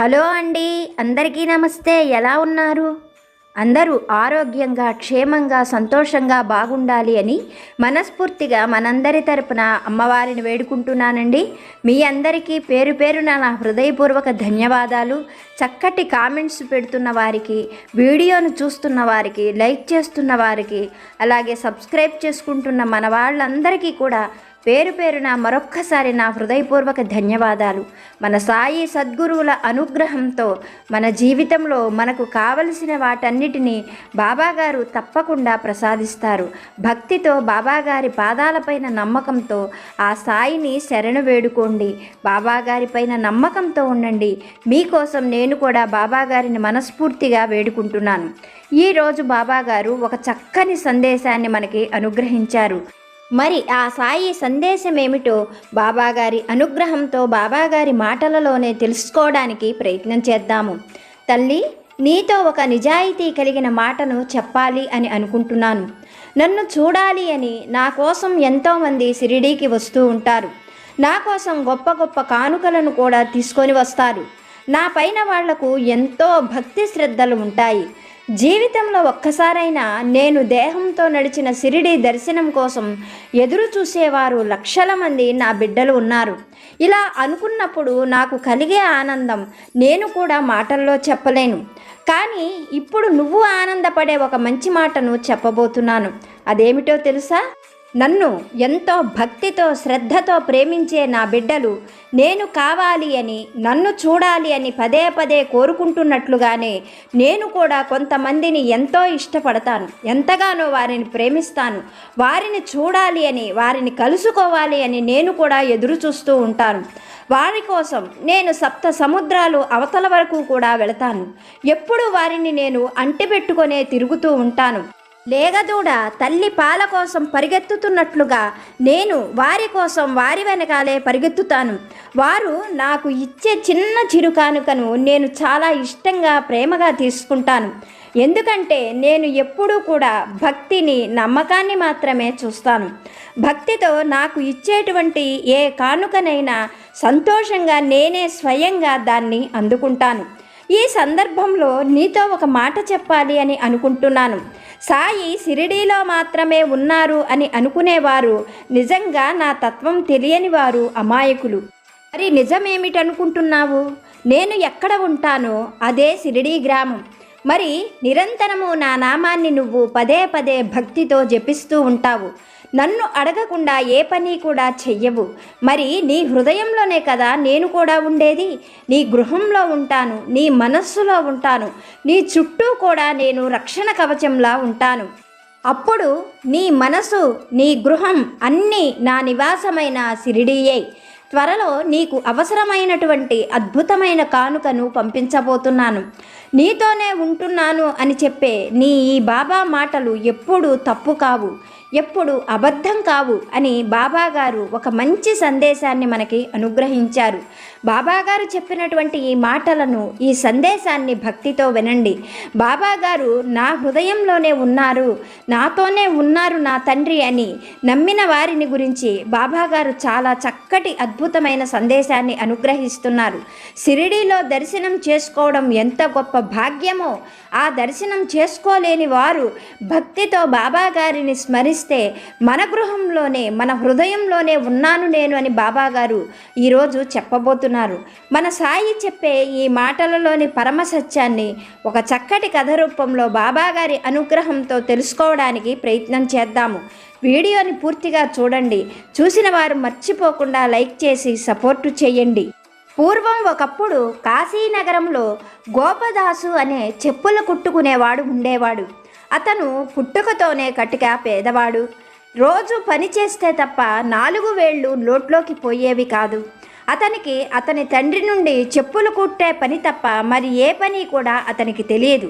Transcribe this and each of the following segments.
Hello అండి అందరికీ నమస్తే. ఎలా ఉన్నారు? అందరూ ఆరోగ్యంగా క్షేమంగా సంతోషంగా బాగుండాలి అని మనస్ఫూర్తిగా మనందరి తరపున అమ్మవారిని వేడుకుంటున్నానండి. మీ అందరికీ పేరు పేరున నా హృదయపూర్వక ధన్యవాదాలు. చక్కటి కామెంట్స్ పెడుతున్న వారికి వీడియోను చూస్తున్న వారికి లైక్ చేస్తున్న వారికి అలాగే సబ్స్క్రైబ్ చేసుకుంటున్న మన వాళ్ళందరికీ కూడా పేరు పేరున మరొక్కసారి నా హృదయపూర్వక ధన్యవాదాలు. మన సాయి సద్గురువుల అనుగ్రహంతో మన జీవితంలో మనకు కావలసిన వాటన్నిటినీ బాబాగారు తప్పకుండా ప్రసాదిస్తారు. భక్తితో బాబాగారి పాదాలపైన నమ్మకంతో ఆ సాయిని శరణు వేడుకోండి. బాబాగారిపైన నమ్మకంతో ఉండండి. మీకోసం నేను కూడా బాబాగారిని మనస్ఫూర్తిగా వేడుకుంటున్నాను. ఈరోజు బాబాగారు ఒక చక్కని సందేశాన్ని మనకి అనుగ్రహించారు. మరి ఆ సాయి సందేశం ఏమిటో బాబాగారి అనుగ్రహంతో బాబాగారి మాటలలోనే తెలుసుకోవడానికి ప్రయత్నం చేద్దాము. తల్లి నీతో ఒక నిజాయితీ కలిగిన మాటను చెప్పాలి అని అనుకుంటున్నాను. నన్ను చూడాలి అని నా కోసం ఎంతోమంది షిరిడీకి వస్తూ ఉంటారు. నా కోసం గొప్ప గొప్ప కానుకలను కూడా తీసుకొని వస్తారు. నా పైన వాళ్ళకు ఎంతో భక్తి శ్రద్ధలు ఉంటాయి. జీవితంలో ఒక్కసారైనా నేను దేహంతో నడిచిన సిరిడి దర్శనం కోసం ఎదురు చూసేవారు లక్షల మంది నా బిడ్డలు ఉన్నారు. ఇలా అనుకున్నప్పుడు నాకు కలిగే ఆనందం నేను కూడా మాటల్లో చెప్పలేను. కానీ ఇప్పుడు నువ్వు ఆనందపడే ఒక మంచి మాటను చెప్పబోతున్నాను. అదేమిటో తెలుసా? నన్ను ఎంతో భక్తితో శ్రద్ధతో ప్రేమించే నా బిడ్డలు నేను కావాలి అని నన్ను చూడాలి అని పదే పదే కోరుకుంటున్నట్లుగానే నేను కూడా కొంతమందిని ఎంతో ఇష్టపడతాను. ఎంతగానో వారిని ప్రేమిస్తాను. వారిని చూడాలి అని వారిని కలుసుకోవాలి అని నేను కూడా ఎదురు చూస్తూ ఉంటాను. వారి కోసం నేను సప్త సముద్రాలు అవతల వరకు కూడా వెళతాను. ఎప్పుడు వారిని నేను అంటిపెట్టుకొనే తిరుగుతూ ఉంటాను. లేగదూడ తల్లి పాల కోసం పరిగెత్తుతున్నట్లుగా నేను వారి కోసం వారి వెనకాలే పరిగెత్తుతాను. వారు నాకు ఇచ్చే చిన్న చిరుకానుకను నేను చాలా ఇష్టంగా ప్రేమగా తీసుకుంటాను. ఎందుకంటే నేను ఎప్పుడూ కూడా భక్తిని నమ్మకాన్ని మాత్రమే చూస్తాను. భక్తితో నాకు ఇచ్చేటువంటి ఏ కానుకనైనా సంతోషంగా నేనే స్వయంగా దాన్ని అందుకుంటాను. ఈ సందర్భంలో నీతో ఒక మాట చెప్పాలి అని అనుకుంటున్నాను. సాయి సిరిడీలో మాత్రమే ఉన్నారు అని అనుకునేవారు. నిజంగా నా తత్వం తెలియని వారు అమాయకులు. మరి నిజమేమిటనుకుంటున్నావు? నేను ఎక్కడ ఉంటానో అదే సిరిడీ గ్రామం. మరి నిరంతరము నా నామాన్ని నువ్వు పదే పదే భక్తితో జపిస్తూ ఉంటావు. నన్ను అడగకుండా ఏ పని కూడా చెయ్యవు. మరి నీ హృదయంలోనే కదా నేను కూడా ఉండేది? నీ గృహంలో ఉంటాను నీ మనస్సులో ఉంటాను నీ చుట్టూ కూడా నేను రక్షణ కవచంలా ఉంటాను. అప్పుడు నీ మనసు నీ గృహం అన్నీ నా నివాసమైన సిరిడియే. త్వరలో నీకు అవసరమైనటువంటి అద్భుతమైన కానుకను పంపించబోతున్నాను. నీతోనే ఉంటున్నాను అని చెప్పే నీ ఈ బాబా మాటలు ఎప్పుడూ తప్పు కావు. ఎప్పుడు అబద్ధం కావు అని బాబాగారు ఒక మంచి సందేశాన్ని మనకి అనుగ్రహించారు. బాబాగారు చెప్పినటువంటి ఈ మాటలను ఈ సందేశాన్ని భక్తితో వినండి. బాబాగారు నా హృదయంలోనే ఉన్నారు నాతోనే ఉన్నారు నా తండ్రి అని నమ్మిన వారిని గురించి బాబాగారు చాలా చక్కటి అద్భుతమైన సందేశాన్ని అనుగ్రహిస్తున్నారు. సిరిడీలో దర్శనం చేసుకోవడం ఎంత గొప్ప భాగ్యమో ఆ దర్శనం చేసుకోలేని వారు భక్తితో బాబాగారిని స్మరిస్తే మన గృహంలోనే మన హృదయంలోనే ఉన్నాను నేను అని బాబాగారు ఈరోజు చెప్పబోతున్నారు. మన సాయి చెప్పే ఈ మాటలలోని పరమ సత్యాన్ని ఒక చక్కటి కథ రూపంలో బాబాగారి అనుగ్రహంతో తెలుసుకోవడానికి ప్రయత్నం చేద్దాము. వీడియోని పూర్తిగా చూడండి. చూసిన వారు మర్చిపోకుండా లైక్ చేసి సపోర్టు చేయండి. పూర్వం ఒకప్పుడు కాశీనగరంలో గోపదాసు అనే చెప్పులు కుట్టుకునేవాడు ఉండేవాడు. అతను పుట్టుకతోనే కటిక పేదవాడు. రోజు పని చేస్తే తప్ప నాలుగు వేళ్ళు నోట్లోకి పోయేవి కాదు. అతనికి అతని తండ్రి నుండి చెప్పులు కుట్టే పని తప్ప మరి ఏ పని కూడా అతనికి తెలియదు.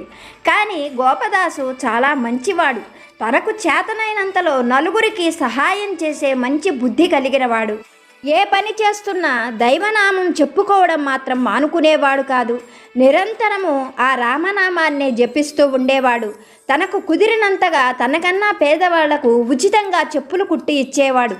కానీ గోపదాసు చాలా మంచివాడు. తనకు చేతనైనంతలో నలుగురికి సహాయం చేసే మంచి బుద్ధి కలిగినవాడు. ఏ పని చేస్తున్నా దైవనామం చెప్పుకోవడం మాత్రం మానుకునేవాడు కాదు. నిరంతరము ఆ రామనామాన్నే జపిస్తూ ఉండేవాడు. తనకు కుదిరినంతగా తనకన్నా పేదవాళ్ళకు ఉచితంగా చెప్పులు కుట్టి ఇచ్చేవాడు.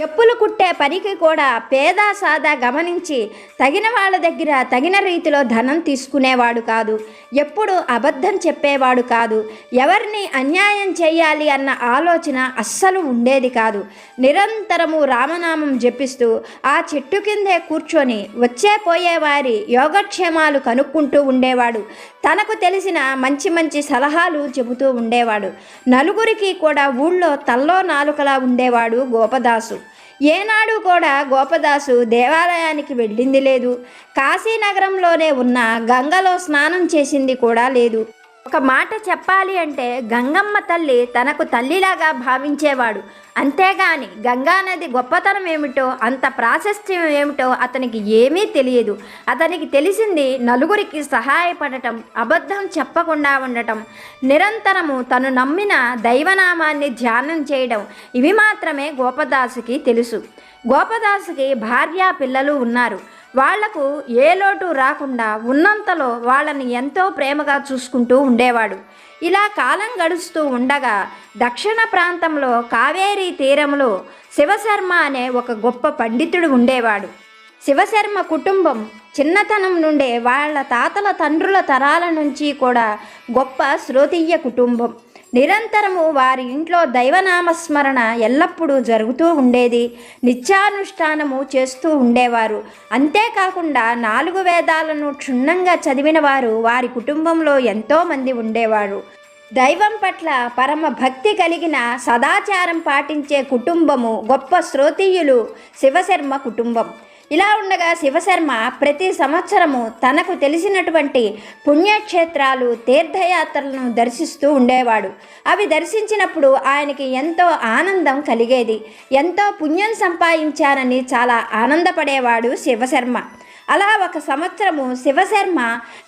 చెప్పులు కుట్టే పనికి కూడా పేద సాదా గమనించి తగిన వాళ్ళ దగ్గర తగిన రీతిలో ధనం తీసుకునేవాడు కాదు. ఎప్పుడు అబద్ధం చెప్పేవాడు కాదు. ఎవరిని అన్యాయం చేయాలి అన్న ఆలోచన అస్సలు ఉండేది కాదు. నిరంతరము రామనామం జపిస్తూ ఆ చెట్టు కిందే కూర్చొని వచ్చే పోయే వారి యోగక్షేమాలు కనుక్కుంటూ ఉండేవాడు. తనకు తెలిసిన మంచి మంచి సలహాలు చెబుతూ ఉండేవాడు. నలుగురికి కూడా ఊళ్ళో తల్లో నాలుకలా ఉండేవాడు గోపదాసు. ఏనాడు కూడా గోపదాసు దేవాలయానికి వెళ్ళింది లేదు. కాశీనగరంలోనే ఉన్న గంగలో స్నానం చేసింది కూడా లేదు. ఒక మాట చెప్పాలి అంటే గంగమ్మ తల్లి తనకు తల్లిలాగా భావించేవాడు. అంతేగాని గంగానది గొప్పతనం ఏమిటో అంత ప్రాశస్త్యం ఏమిటో అతనికి ఏమీ తెలియదు. అతనికి తెలిసింది నలుగురికి సహాయపడటం అబద్ధం చెప్పకుండా ఉండటం. నిరంతరము తను నమ్మిన దైవనామాన్ని ధ్యానం చేయడం ఇవి మాత్రమే గోపదాసుకి తెలుసు. గోపదాసుకి భార్య పిల్లలు ఉన్నారు. వాళ్ళకు ఏ లోటు రాకుండా ఉన్నంతలో వాళ్ళని ఎంతో ప్రేమగా చూసుకుంటూ ఉండేవాడు. ఇలా కాలం గడుస్తూ ఉండగా దక్షిణ ప్రాంతంలో కావేరీ తీరంలో శివశర్మ అనే ఒక గొప్ప పండితుడు ఉండేవాడు. శివశర్మ కుటుంబం చిన్నతనం నుండే వాళ్ళ తాతల తండ్రుల తరాల నుంచి కూడా గొప్ప శ్రోతీయ కుటుంబం. నిరంతరము వారి ఇంట్లో దైవనామస్మరణ ఎల్లప్పుడూ జరుగుతూ ఉండేది. నిత్యానుష్ఠానము చేస్తూ ఉండేవారు. అంతేకాకుండా నాలుగు వేదాలను క్షుణ్ణంగా చదివిన వారు వారి కుటుంబంలో ఎంతోమంది ఉండేవారు. దైవం పట్ల పరమ భక్తి కలిగిన సదాచారం పాటించే కుటుంబము గొప్ప శ్రోతీయులు శివశర్మ కుటుంబం. ఇలా ఉండగా శివశర్మ ప్రతి సంవత్సరము తనకు తెలిసినటువంటి పుణ్యక్షేత్రాలు తీర్థయాత్రలను దర్శిస్తూ ఉండేవాడు. అవి దర్శించినప్పుడు ఆయనకి ఎంతో ఆనందం కలిగేది. ఎంతో పుణ్యం సంపాదించానని చాలా ఆనందపడేవాడు శివశర్మ. అలా ఒక సంవత్సరము శివశర్మ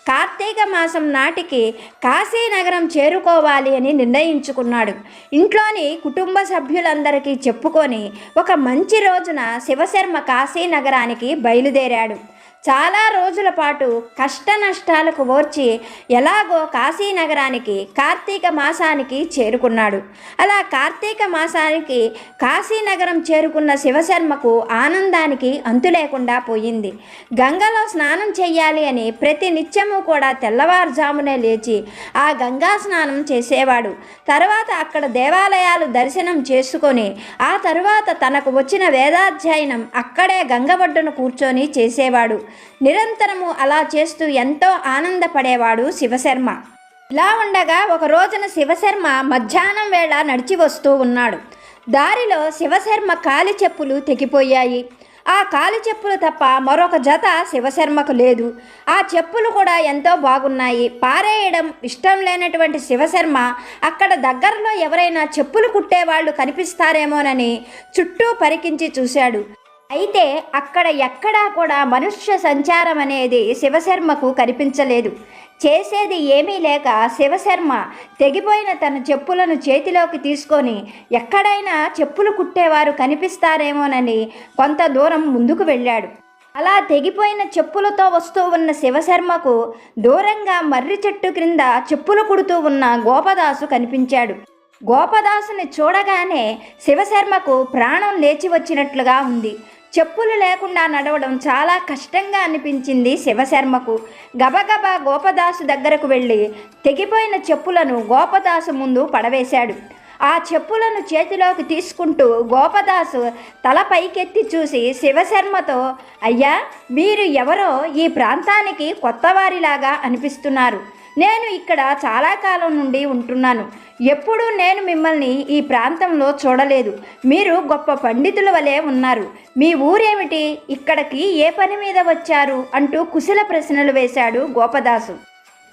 కార్తీక మాసం నాటికి కాశీనగరం చేరుకోవాలి అని నిర్ణయించుకున్నాడు. ఇంట్లోని కుటుంబ సభ్యులందరికీ చెప్పుకొని ఒక మంచి రోజున శివశర్మ కాశీనగరానికి బయలుదేరాడు. చాలా రోజుల పాటు కష్ట నష్టాలకు ఓర్చి ఎలాగో కాశీనగరానికి కార్తీక మాసానికి చేరుకున్నాడు. అలా కార్తీక మాసానికి కాశీనగరం చేరుకున్న శివశర్మకు ఆనందానికి అంతు లేకుండా పోయింది. గంగలో స్నానం చేయాలి అని ప్రతి నిత్యము కూడా తెల్లవారుజామునే లేచి ఆ గంగా స్నానం చేసేవాడు. తర్వాత అక్కడ దేవాలయాలు దర్శనం చేసుకొని ఆ తరువాత తనకు వచ్చిన వేదాధ్యయనం అక్కడే గంగ ఒడ్డున కూర్చొని చేసేవాడు. నిరంతరము అలా చేస్తూ ఎంతో ఆనందపడేవాడు శివశర్మ. ఇలా ఉండగా ఒక రోజున శివశర్మ మధ్యాహ్నం వేళ నడిచి వస్తూ ఉన్నాడు. దారిలో శివశర్మ కాలి చెప్పులు తెగిపోయాయి. ఆ కాలి చెప్పులు తప్ప మరొక జత శివశర్మకు లేదు. ఆ చెప్పులు కూడా ఎంతో బాగున్నాయి. పారేయడం ఇష్టం లేనటువంటి శివశర్మ అక్కడ దగ్గరలో ఎవరైనా చెప్పులు కుట్టేవాళ్ళు కనిపిస్తారేమోనని చుట్టూ పరికించి చూశాడు. అయితే అక్కడ ఎక్కడా కూడా మనుష్య సంచారం అనేది శివశర్మకు కనిపించలేదు. చేసేది ఏమీ లేక శివశర్మ తెగిపోయిన తన చెప్పులను చేతిలోకి తీసుకొని ఎక్కడైనా చెప్పులు కుట్టేవారు కనిపిస్తారేమోనని కొంత దూరం ముందుకు వెళ్ళాడు. అలా తెగిపోయిన చెప్పులతో వస్తూ ఉన్న శివశర్మకు దూరంగా మర్రి చెట్టు క్రింద చెప్పులు కుడుతూ ఉన్న గోపదాసు కనిపించాడు. గోపదాసుని చూడగానే శివశర్మకు ప్రాణం లేచి వచ్చినట్లుగా ఉంది. చెప్పులు లేకుండా నడవడం చాలా కష్టంగా అనిపించింది శివశర్మకు. గబగబా గోపదాసు దగ్గరకు వెళ్ళి తెగిపోయిన చెప్పులను గోపదాసు ముందు పడవేశాడు. ఆ చెప్పులను చేతిలోకి తీసుకుంటూ గోపదాసు తల పైకెత్తి చూసి శివశర్మతో అయ్యా మీరు ఎవరో ఈ ప్రాంతానికి కొత్తవారిలాగా అనిపిస్తున్నారు. నేను ఇక్కడ చాలా కాలం నుండి ఉంటున్నాను. ఎప్పుడూ నేను మిమ్మల్ని ఈ ప్రాంతంలో చూడలేదు. మీరు గొప్ప పండితుల వలె ఉన్నారు. మీ ఊరేమిటి? ఇక్కడికి ఏ పని మీద వచ్చారు? అంటూ కుశల ప్రశ్నలు వేశాడు గోపదాసు.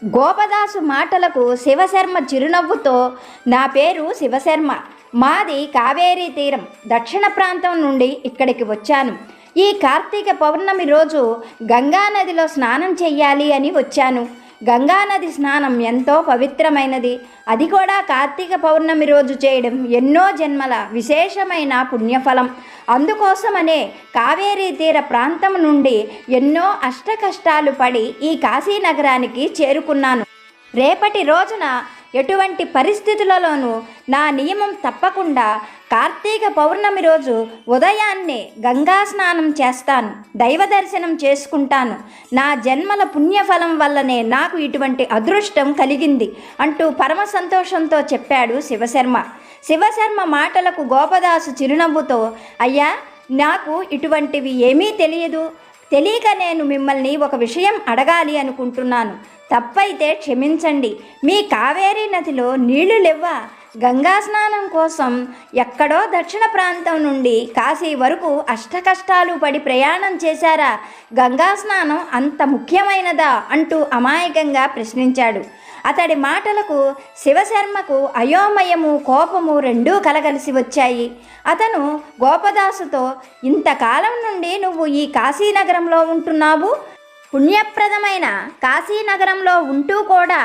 గోపదాసు మాటలకు శివశర్మ చిరునవ్వుతో నా పేరు శివశర్మ. మాది కావేరీ తీరం. దక్షిణ ప్రాంతం నుండి ఇక్కడికి వచ్చాను. ఈ కార్తీక పౌర్ణమి రోజు గంగా నదిలో స్నానం చెయ్యాలి అని వచ్చాను. గంగానది స్నానం ఎంతో పవిత్రమైనది. అది కూడా కార్తీక పౌర్ణమి రోజు చేయడం ఎన్నో జన్మల విశేషమైన పుణ్యఫలం. అందుకోసమనే కావేరీ తీర ప్రాంతం నుండి ఎన్నో అష్ట కష్టాలు పడి ఈ కాశీనగరానికి చేరుకున్నాను. రేపటి రోజున ఎటువంటి పరిస్థితులలోనూ నా నియమం తప్పకుండా కార్తీక పౌర్ణమి రోజు ఉదయాన్నే గంగా స్నానం చేస్తాను దైవ దర్శనం చేసుకుంటాను. నా జన్మల పుణ్యఫలం వల్లనే నాకు ఇటువంటి అదృష్టం కలిగింది అంటూ పరమ సంతోషంతో చెప్పాడు శివశర్మ. శివశర్మ మాటలకు గోపదాసు చిరునవ్వుతో అయ్యా నాకు ఇటువంటివి ఏమీ తెలియదు. తెలియక నేను మిమ్మల్ని ఒక విషయం అడగాలి అనుకుంటున్నాను. తప్పైతే క్షమించండి. మీ కావేరీ నదిలో నీళ్ళు లేవ్వా? గంగా స్నానం కోసం ఎక్కడో దక్షిణ ప్రాంతం నుండి కాశీ వరకు అష్టకష్టాలు పడి ప్రయాణం చేశారా? గంగా స్నానం అంత ముఖ్యమైనదా? అంటూ అమాయకంగా ప్రశ్నించాడు. అతడి మాటలకు శివశర్మకు అయోమయము కోపము రెండూ కలగలిసి వచ్చాయి. అతను గోపదాసుతో ఇంతకాలం నుండి నువ్వు ఈ కాశీనగరంలో ఉంటున్నావు? పుణ్యప్రదమైన కాశీనగరంలో ఉంటూ కూడా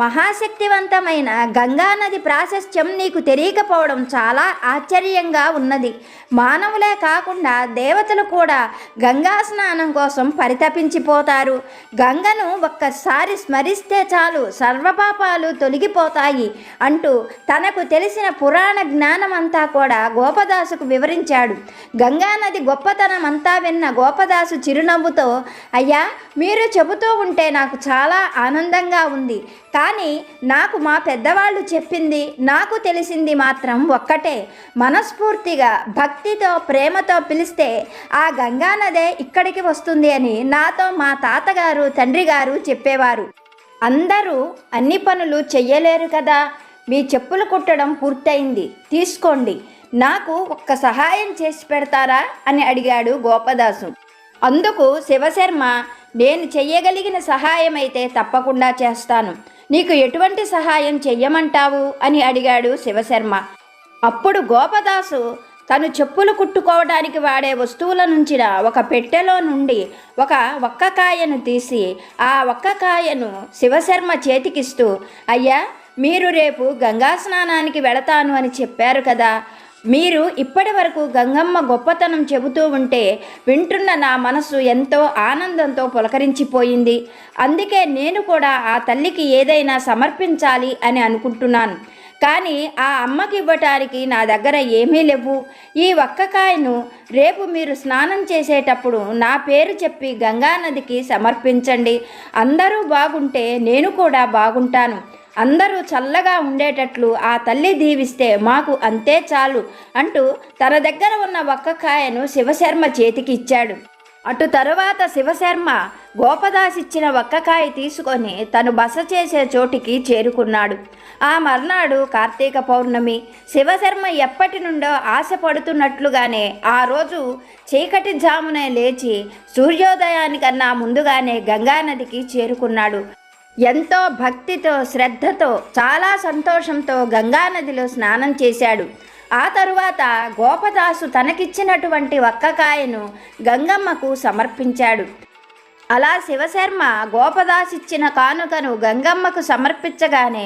మహాశక్తివంతమైన గంగానది ప్రాశస్త్యం నీకు తెలియకపోవడం చాలా ఆశ్చర్యంగా ఉన్నది. మానవులే కాకుండా దేవతలు కూడా గంగా స్నానం కోసం పరితపించిపోతారు. గంగను ఒక్కసారి స్మరిస్తే చాలు సర్వపాపాలు తొలగిపోతాయి అంటూ తనకు తెలిసిన పురాణ జ్ఞానమంతా కూడా గోపదాసుకు వివరించాడు. గంగానది గొప్పతనం అంతా విన్న గోపదాసు చిరునవ్వుతో అయ్యా మీరు చెబుతూ ఉంటే నాకు చాలా ఆనందంగా ఉంది. కానీ నాకు మా పెద్దవాళ్ళు చెప్పింది నాకు తెలిసింది మాత్రం ఒక్కటే. మనస్ఫూర్తిగా భక్తితో ప్రేమతో పిలిస్తే ఆ గంగానదే ఇక్కడికి వస్తుంది అని నాతో మా తాతగారు తండ్రి గారు చెప్పేవారు. అందరూ అన్ని పనులు చెయ్యలేరు కదా. మీ చెప్పులు కుట్టడం పూర్తయింది. తీసుకోండి. నాకు ఒక్క సహాయం చేసి పెడతారా అని అడిగాడు గోపదాసు. అందుకు శివశర్మ నేను చెయ్యగలిగిన సహాయం అయితే తప్పకుండా చేస్తాను. నీకు ఎటువంటి సహాయం చెయ్యమంటావు? అని అడిగాడు శివశర్మ. అప్పుడు గోపదాసు తను చెప్పులు కుట్టుకోవడానికి వాడే వస్తువుల నుంచిన ఒక పెట్టెలో నుండి ఒక ఒక్కకాయను తీసి ఆ ఒక్కకాయను శివశర్మ చేతికిస్తూ అయ్యా మీరు రేపు గంగా స్నానానికి వెళతాను అని చెప్పారు కదా. మీరు ఇప్పటి వరకు గంగమ్మ గొప్పతనం చెబుతూ ఉంటే వింటున్న నా మనసు ఎంతో ఆనందంతో పులకరించిపోయింది. అందుకే నేను కూడా ఆ తల్లికి ఏదైనా సమర్పించాలి అని అనుకుంటున్నాను. కానీ ఆ అమ్మకి ఇవ్వటానికి నా దగ్గర ఏమీ లేవు. ఈ ఒక్కకాయను రేపు మీరు స్నానం చేసేటప్పుడు నా పేరు చెప్పి గంగానదికి సమర్పించండి. అందరూ బాగుంటే నేను కూడా బాగుంటాను. అందరూ చల్లగా ఉండేటట్లు ఆ తల్లి దీవిస్తే మాకు అంతే చాలు అంటూ తన దగ్గర ఉన్న ఒక్కకాయను శివశర్మ చేతికి ఇచ్చాడు అటు తరువాత శివశర్మ గోపదాసిచ్చిన ఒక్కకాయ తీసుకొని తను బస చేసే చోటికి చేరుకున్నాడు. ఆ మర్నాడు కార్తీక పౌర్ణమి. శివశర్మ ఎప్పటి నుండో ఆశపడుతున్నట్లుగానే ఆ రోజు చీకటి జామునే లేచి సూర్యోదయానికన్నా ముందుగానే గంగానదికి చేరుకున్నాడు. ఎంతో భక్తితో శ్రద్ధతో చాలా సంతోషంతో గంగానదిలో స్నానం చేశాడు. ఆ తరువాత గోపదాసు తనకిచ్చినటువంటి ఒక్కకాయను గంగమ్మకు సమర్పించాడు. అలా శివశర్మ గోపదాసిచ్చిన కానుకను గంగమ్మకు సమర్పించగానే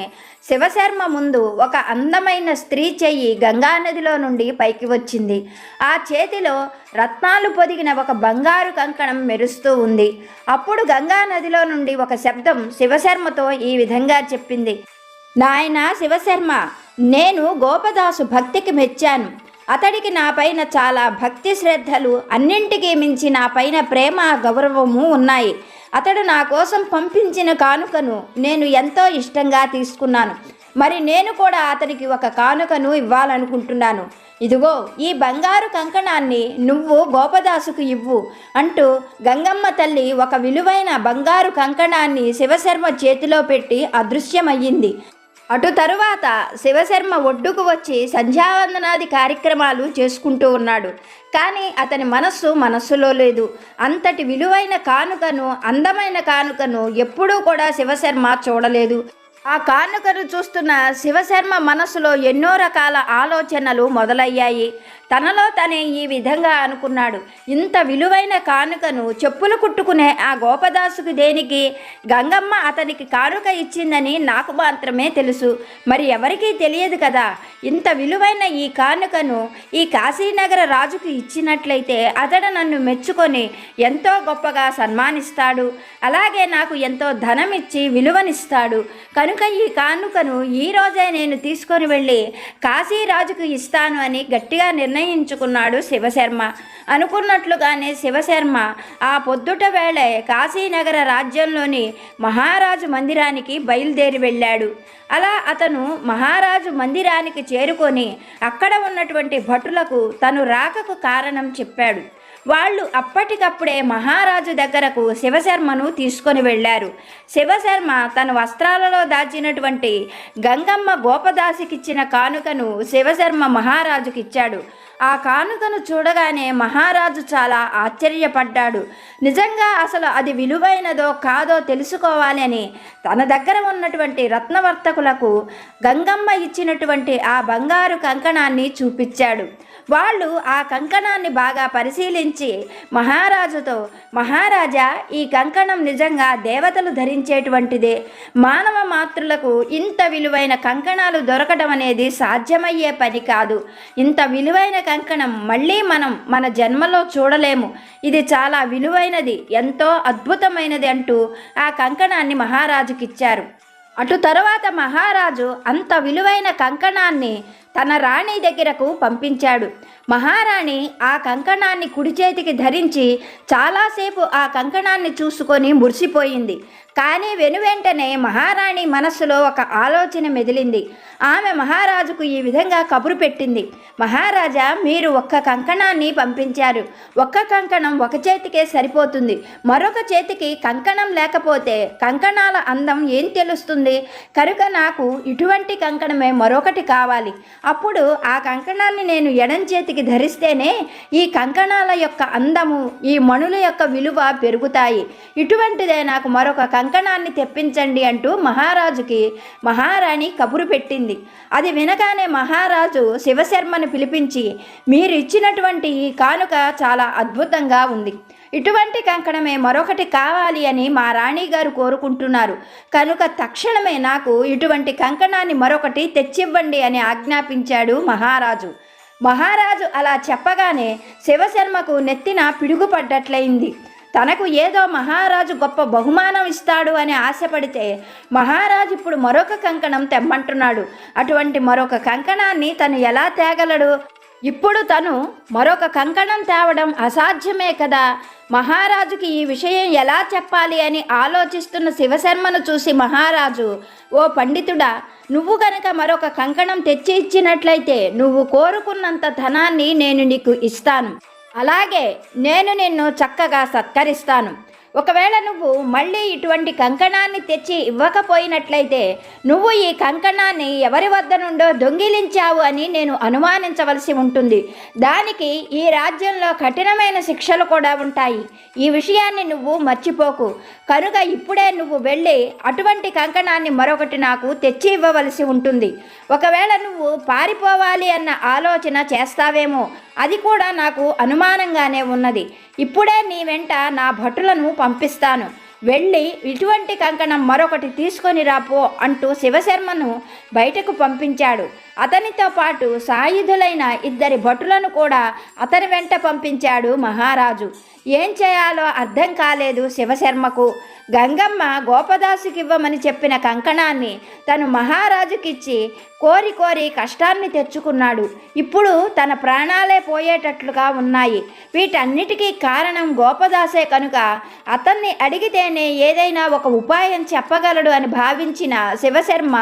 శివశర్మ ముందు ఒక అందమైన స్త్రీ చెయ్యి గంగానదిలో నుండి పైకి వచ్చింది. ఆ చేతిలో రత్నాలు పొదిగిన ఒక బంగారు కంకణం మెరుస్తూ ఉంది. అప్పుడు గంగానదిలో నుండి ఒక శబ్దం శివశర్మతో ఈ విధంగా చెప్పింది. నాయన శివశర్మ నేను గోపదాసు భక్తికి మెచ్చాను. అతడికి నా పైన చాలా భక్తి శ్రద్ధలు అన్నింటికీ మించి నా పైన ప్రేమ గౌరవము ఉన్నాయి. అతడు నా కోసం పంపించిన కానుకను నేను ఎంతో ఇష్టంగా తీసుకున్నాను. మరి నేను కూడా అతనికి ఒక కానుకను ఇవ్వాలనుకుంటున్నాను. ఇదిగో ఈ బంగారు కంకణాన్ని నువ్వు గోపదాసుకు ఇవ్వు అంటూ గంగమ్మ తల్లి ఒక విలువైన బంగారు కంకణాన్ని శివశర్మ చేతిలో పెట్టి అదృశ్యమయ్యింది. అటు తరువాత శివశర్మ ఒడ్డుకు వచ్చి సంధ్యావందనాది కార్యక్రమాలు చేసుకుంటూ ఉన్నాడు. కానీ అతని మనస్సు మనస్సులో లేదు. అంతటి విలువైన కానుకను అందమైన కానుకను ఎప్పుడూ కూడా శివశర్మ చూడలేదు. ఆ కానుకను చూస్తున్న శివశర్మ మనసులో ఎన్నో రకాల ఆలోచనలు మొదలయ్యాయి. తనలో తనే ఈ విధంగా అనుకున్నాడు. ఇంత విలువైన కానుకను చెప్పులు కుట్టుకునే ఆ గోపదాసుకు దేనికి? గంగమ్మ అతనికి కానుక ఇచ్చిందని నాకు మాత్రమే తెలుసు. మరి ఎవరికీ తెలియదు కదా? ఇంత విలువైన ఈ కానుకను ఈ కాశీనగర రాజుకు ఇచ్చినట్లయితే అతడు నన్ను మెచ్చుకొని ఎంతో గొప్పగా సన్మానిస్తాడు. అలాగే నాకు ఎంతో ధనం ఇచ్చి విలువనిస్తాడు. కనుక ఈ కానుకను ఈ రోజే నేను తీసుకొని వెళ్ళి కాశీరాజుకు ఇస్తాను అని గట్టిగా నిర్ణయం నిర్ణయించుకున్నాడు శివశర్మ. అనుకున్నట్లుగానే శివశర్మ ఆ పొద్దుట వేళ కాశీనగర రాజ్యంలోని మహారాజు మందిరానికి బయలుదేరి వెళ్ళాడు. అలా అతను మహారాజు మందిరానికి చేరుకొని అక్కడ ఉన్నటువంటి భటులకు తను రాకకు కారణం చెప్పాడు. వాళ్ళు అప్పటికప్పుడే మహారాజు దగ్గరకు శివశర్మను తీసుకొని వెళ్ళారు. శివశర్మ తన వస్త్రాలలో దాచినటువంటి గంగమ్మ గోపదాసికిచ్చిన కానుకను శివశర్మ మహారాజుకిచ్చాడు. ఆ కానుకను చూడగానే మహారాజు చాలా ఆశ్చర్యపడ్డాడు. నిజంగా అసలు అది విలువైనదో కాదో తెలుసుకోవాలి అని తన దగ్గర ఉన్నటువంటి రత్నవర్తకులకు గంగమ్మ ఇచ్చినటువంటి ఆ బంగారు కంకణాన్ని చూపించాడు. వాళ్ళు ఆ కంకణాన్ని బాగా పరిశీలించి మహారాజుతో మహారాజా ఈ కంకణం నిజంగా దేవతలు ధరించేటువంటిదే. మానవ మాతృలకు ఇంత విలువైన కంకణాలు దొరకడం అనేది సాధ్యమయ్యే పని కాదు. ఇంత విలువైన కంకణం మళ్ళీ మనం మన జన్మలో చూడలేము. ఇది చాలా విలువైనది ఎంతో అద్భుతమైనది అంటూ ఆ కంకణాన్ని మహారాజుకి ఇచ్చారు అటు తరువాత మహారాజు అంత విలువైన కంకణాన్ని తన రాణి దగ్గరకు పంపించాడు. మహారాణి ఆ కంకణాన్ని కుడి చేతికి ధరించి చాలాసేపు ఆ కంకణాన్ని చూసుకొని మురిసిపోయింది. కానీ వెనువెంటనే మహారాణి మనస్సులో ఒక ఆలోచన మెదిలింది. ఆమె మహారాజుకు ఈ విధంగా కబురు పెట్టింది. మహారాజా మీరు ఒక్క కంకణాన్ని పంపించారు. ఒక్క కంకణం ఒక చేతికే సరిపోతుంది. మరొక చేతికి కంకణం లేకపోతే కంకణాల అందం ఏం తెలుస్తుంది? కనుక నాకు ఇటువంటి కంకణమే మరొకటి కావాలి. అప్పుడు ఆ కంకణాన్ని నేను ఎడం చేతికి ధరిస్తేనే ఈ కంకణాల యొక్క అందము ఈ మణుల యొక్క విలువ పెరుగుతాయి. ఇటువంటిదే నాకు మరొక కంకణాన్ని తెప్పించండి అంటూ మహారాజుకి మహారాణి కబురు పెట్టింది. అది వినగానే మహారాజు శివశర్మను పిలిపించి మీరు ఇచ్చినటువంటి ఈ కానుక చాలా అద్భుతంగా ఉంది. ఇటువంటి కంకణమే మరొకటి కావాలి అని మా రాణిగారు కోరుకుంటున్నారు. కనుక తక్షణమే నాకు ఇటువంటి కంకణాన్ని మరొకటి తెచ్చివ్వండి అని ఆజ్ఞాపించాడు మహారాజు. మహారాజు అలా చెప్పగానే శివశర్మకు నెత్తిన పిడుగుపడ్డట్లయింది. తనకు ఏదో మహారాజు గొప్ప బహుమానం ఇస్తాడు అని ఆశపడితే మహారాజు ఇప్పుడు మరొక కంకణం తెమ్మంటున్నాడు. అటువంటి మరొక కంకణాన్ని తను ఎలా తేగలడు? ఇప్పుడు తను మరొక కంకణం తేవడం అసాధ్యమే కదా. మహారాజుకి ఈ విషయం ఎలా చెప్పాలి అని ఆలోచిస్తున్న శివశర్మను చూసి మహారాజు ఓ పండితుడా నువ్వు గనక మరొక కంకణం తెచ్చి ఇచ్చినట్లయితే నువ్వు కోరుకున్నంత ధనాన్ని నేను నీకు ఇస్తాను. అలాగే నేను నిన్ను చక్కగా సత్కరిస్తాను. ఒకవేళ నువ్వు మళ్ళీ ఇటువంటి కంకణాన్ని తెచ్చి ఇవ్వకపోయినట్లయితే నువ్వు ఈ కంకణాన్ని ఎవరి వద్ద నుండో దొంగిలించావు అని నేను అనుమానించవలసి ఉంటుంది. దానికి ఈ రాజ్యంలో కఠినమైన శిక్షలు కూడా ఉంటాయి. ఈ విషయాన్ని నువ్వు మర్చిపోకు. కనుక ఇప్పుడే నువ్వు వెళ్ళి అటువంటి కంకణాన్ని మరొకటి నాకు తెచ్చి ఇవ్వవలసి ఉంటుంది. ఒకవేళ నువ్వు పారిపోవాలి అన్న ఆలోచన చేస్తావేమో అది కూడా నాకు అనుమానంగానే ఉన్నది. ఇప్పుడే నీ వెంట నా భటులను పంపిస్తాను. వెళ్ళి ఇటువంటి కంకణం మరొకటి తీసుకొని రాపో అంటూ శివశర్మను బయటకు పంపించాడు. అతనితో పాటు సాయుధులైన ఇద్దరి భటులను కూడా అతని వెంట పంపించాడు మహారాజు. ఏం చేయాలో అర్థం కాలేదు శివశర్మకు. గంగమ్మ గోపదాసుకి ఇవ్వమని చెప్పిన కంకణాన్ని తను మహారాజుకిచ్చి కోరి కోరి కష్టాన్ని తెచ్చుకున్నాడు. ఇప్పుడు తన ప్రాణాలే పోయేటట్లుగా ఉన్నాయి. వీటన్నిటికీ కారణం గోపదాసే కనుక అతన్ని అడిగితేనే ఏదైనా ఒక ఉపాయం చెప్పగలడు అని భావించిన శివశర్మ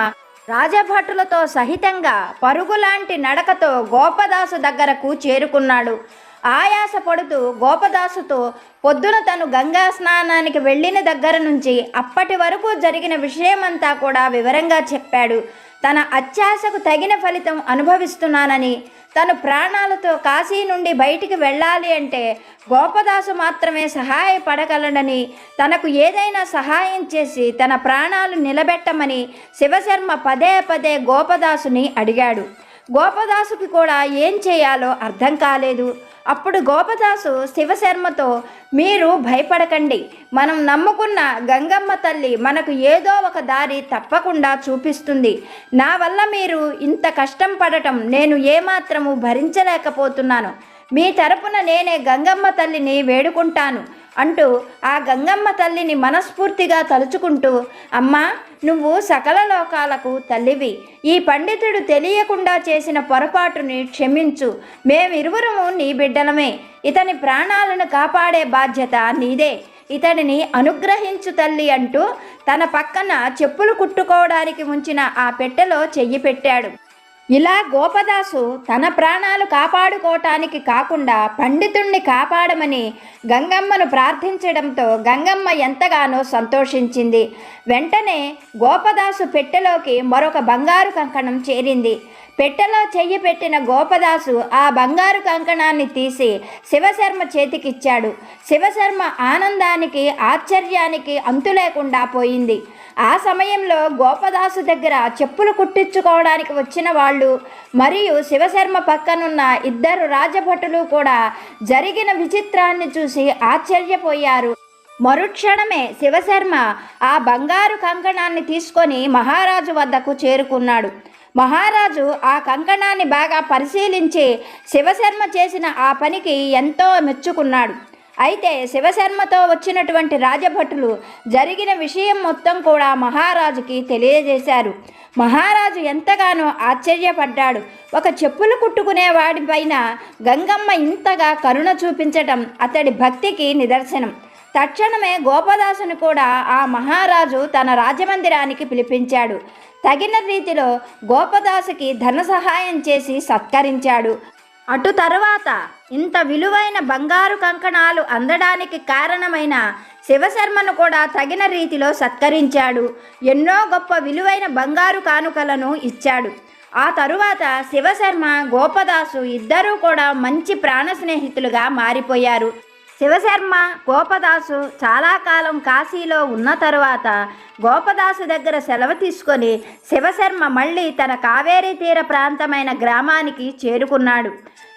రాజభటులతో సహితంగా పరుగులాంటి నడకతో గోపదాసు దగ్గరకు చేరుకున్నాడు. ఆయాస పడుతూ గోపదాసుతో పొద్దున తను గంగా స్నానానికి వెళ్ళిన దగ్గర నుంచి అప్పటి వరకు జరిగిన విషయమంతా కూడా వివరంగా చెప్పాడు. తన అత్యాశకు తగిన ఫలితం అనుభవిస్తున్నానని తన ప్రాణాలతో కాశీ నుండి బయటికి వెళ్ళాలి అంటే గోపదాసు మాత్రమే సహాయపడగలడని తనకు ఏదైనా సహాయం చేసి తన ప్రాణాలు నిలబెట్టమని శివశర్మ పదే పదే గోపదాసుని అడిగాడు. గోపదాసుకి కూడా ఏం చేయాలో అర్థం కాలేదు. అప్పుడు గోపదాసు శివశర్మతో మీరు భయపడకండి. మనం నమ్ముకున్న గంగమ్మ తల్లి మనకు ఏదో ఒక దారి తప్పకుండా చూపిస్తుంది. నా వల్ల మీరు ఇంత కష్టం పడటం నేను ఏమాత్రము భరించలేకపోతున్నాను. మీ తరపున నేనే గంగమ్మ తల్లిని వేడుకుంటాను అంటూ ఆ గంగమ్మ తల్లిని మనస్ఫూర్తిగా తలుచుకుంటూ అమ్మా నువ్వు సకల లోకాలకు తల్లివి. ఈ పండితుడు తెలియకుండా చేసిన పొరపాటుని క్షమించు. మేమిరువురము నీ బిడ్డలమే. ఇతని ప్రాణాలను కాపాడే బాధ్యత నీదే. ఇతడిని అనుగ్రహించు తల్లి అంటూ తన పక్కన చెప్పులు కుట్టుకోవడానికి ఉంచిన ఆ పెట్టెలో చెయ్యి పెట్టాడు. ఇలా గోపదాసు తన ప్రాణాలు కాపాడుకోవటానికి కాకుండా పండితుణ్ణి కాపాడమని గంగమ్మను ప్రార్థించడంతో గంగమ్మ ఎంతగానో సంతోషించింది. వెంటనే గోపదాసు పెట్టెలోకి మరొక బంగారు కంకణం చేరింది. పెట్టెలో చెయ్యి పెట్టిన గోపదాసు ఆ బంగారు కంకణాన్ని తీసి శివశర్మ చేతికిచ్చాడు. శివశర్మ ఆనందానికి ఆశ్చర్యానికి అంతు లేకుండా పోయింది. ఆ సమయంలో గోపదాసు దగ్గర చెప్పులు కుట్టించుకోవడానికి వచ్చిన వాళ్ళు మరియు శివశర్మ పక్కనున్న ఇద్దరు రాజభటులు కూడా జరిగిన విచిత్రాన్ని చూసి ఆశ్చర్యపోయారు. మరుక్షణమే శివశర్మ ఆ బంగారు కంకణాన్ని తీసుకొని మహారాజు వద్దకు చేరుకున్నాడు. మహారాజు ఆ కంకణాన్ని బాగా పరిశీలించి శివశర్మ చేసిన ఆ పనికి ఎంతో మెచ్చుకున్నాడు. అయితే శివశర్మతో వచ్చినటువంటి రాజభటులు జరిగిన విషయం మొత్తం కూడా మహారాజుకి తెలియజేశారు. మహారాజు ఎంతగానో ఆశ్చర్యపడ్డాడు. ఒక చెప్పులు కుట్టుకునే వాడిపైన గంగమ్మ ఇంతగా కరుణ చూపించటం అతడి భక్తికి నిదర్శనం. తక్షణమే గోపదాసుని కూడా ఆ మహారాజు తన రాజమందిరానికి పిలిపించాడు. తగిన రీతిలో గోపదాసుకి ధన సహాయం చేసి సత్కరించాడు. అటు తరువాత ఇంత విలువైన బంగారు కంకణాలు అందడానికి కారణమైన శివశర్మను కూడా తగిన రీతిలో సత్కరించాడు. ఎన్నో గొప్ప విలువైన బంగారు కానుకలను ఇచ్చాడు. ఆ తరువాత శివశర్మ గోపదాసు ఇద్దరూ కూడా మంచి ప్రాణ స్నేహితులుగా మారిపోయారు. శివశర్మ గోపదాసు చాలా కాలం కాశీలో ఉన్న తరువాత గోపదాసు దగ్గర సెలవు తీసుకొని శివశర్మ మళ్ళీ తన కావేరీ తీర ప్రాంతమైన గ్రామానికి చేరుకున్నాడు.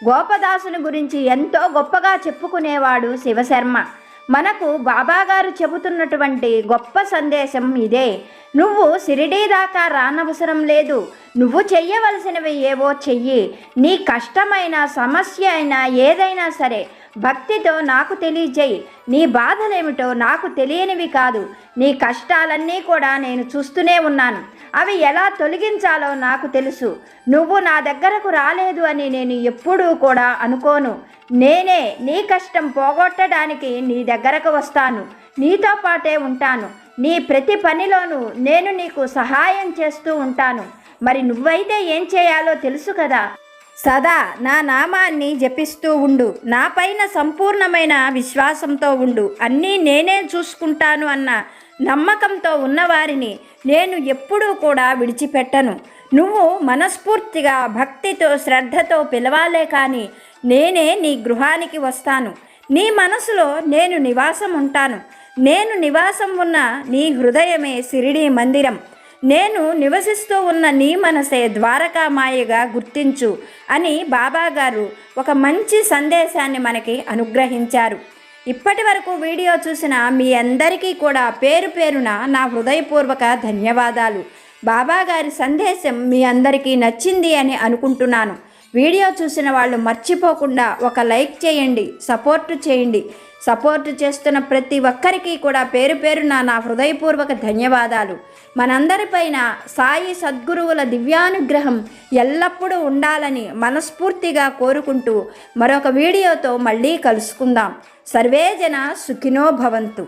గోపదాసుని గురించి ఎంతో గొప్పగా చెప్పుకునేవాడు శివశర్మ. మనకు బాబాగారు చెబుతున్నటువంటి గొప్ప సందేశం ఇదే. నువ్వు సిరిడీ దాకా రానవసరం లేదు. నువ్వు చెయ్యవలసినవి ఏవో చెయ్యి. నీ కష్టమైన సమస్య అయినా ఏదైనా సరే భక్తితో నాకు తెలియజేయి. నీ బాధలేమిటో నాకు తెలియనివి కాదు. నీ కష్టాలన్నీ కూడా నేను చూస్తూనే ఉన్నాను. అవి ఎలా తొలగించాలో నాకు తెలుసు. నువ్వు నా దగ్గరకు రాలేదు అని నేను ఎప్పుడూ కూడా అనుకోను. నేనే నీ కష్టం పోగొట్టడానికి నీ దగ్గరకు వస్తాను. నీతో పాటే ఉంటాను. నీ ప్రతి పనిలోనూ నేను నీకు సహాయం చేస్తూ ఉంటాను. మరి నువ్వైతే ఏం చేయాలో తెలుసు కదా? సదా నా నామాన్ని జపిస్తూ ఉండు. నా పైన సంపూర్ణమైన విశ్వాసంతో ఉండు. అన్నీ నేనే చూసుకుంటాను అన్న నమ్మకంతో ఉన్నవారిని నేను ఎప్పుడూ కూడా విడిచిపెట్టను. నువ్వు మనస్ఫూర్తిగా భక్తితో శ్రద్ధతో పిలవాలే కానీ నేనే నీ గృహానికి వస్తాను. నీ మనసులో నేను నివాసం ఉంటాను నేను నివాసం ఉన్న నీ హృదయమే సిరిడి మందిరం. నేను నివసిస్తూ ఉన్న నీ మనసే ద్వారకామాయగా గుర్తించు అని బాబాగారు ఒక మంచి సందేశాన్ని మనకి అనుగ్రహించారు. ఇప్పటి వరకు వీడియో చూసిన మీ అందరికీ కూడా పేరు పేరున నా హృదయపూర్వక ధన్యవాదాలు. బాబాగారి సందేశం మీ అందరికీ నచ్చింది అని అనుకుంటున్నాను. వీడియో చూసిన వాళ్ళు మర్చిపోకుండా ఒక లైక్ చేయండి సపోర్ట్ చేయండి. సపోర్ట్ చేస్తున్న ప్రతి ఒక్కరికి కూడా పేరు పేరున నా హృదయపూర్వక ధన్యవాదాలు. మనందరిపైన సాయి సద్గురువుల దివ్యానుగ్రహం ఎల్లప్పుడూ ఉండాలని మనస్ఫూర్తిగా కోరుకుంటూ మరొక వీడియోతో మళ్ళీ కలుసుకుందాం. సర్వే జన సుఖినో భవంతు.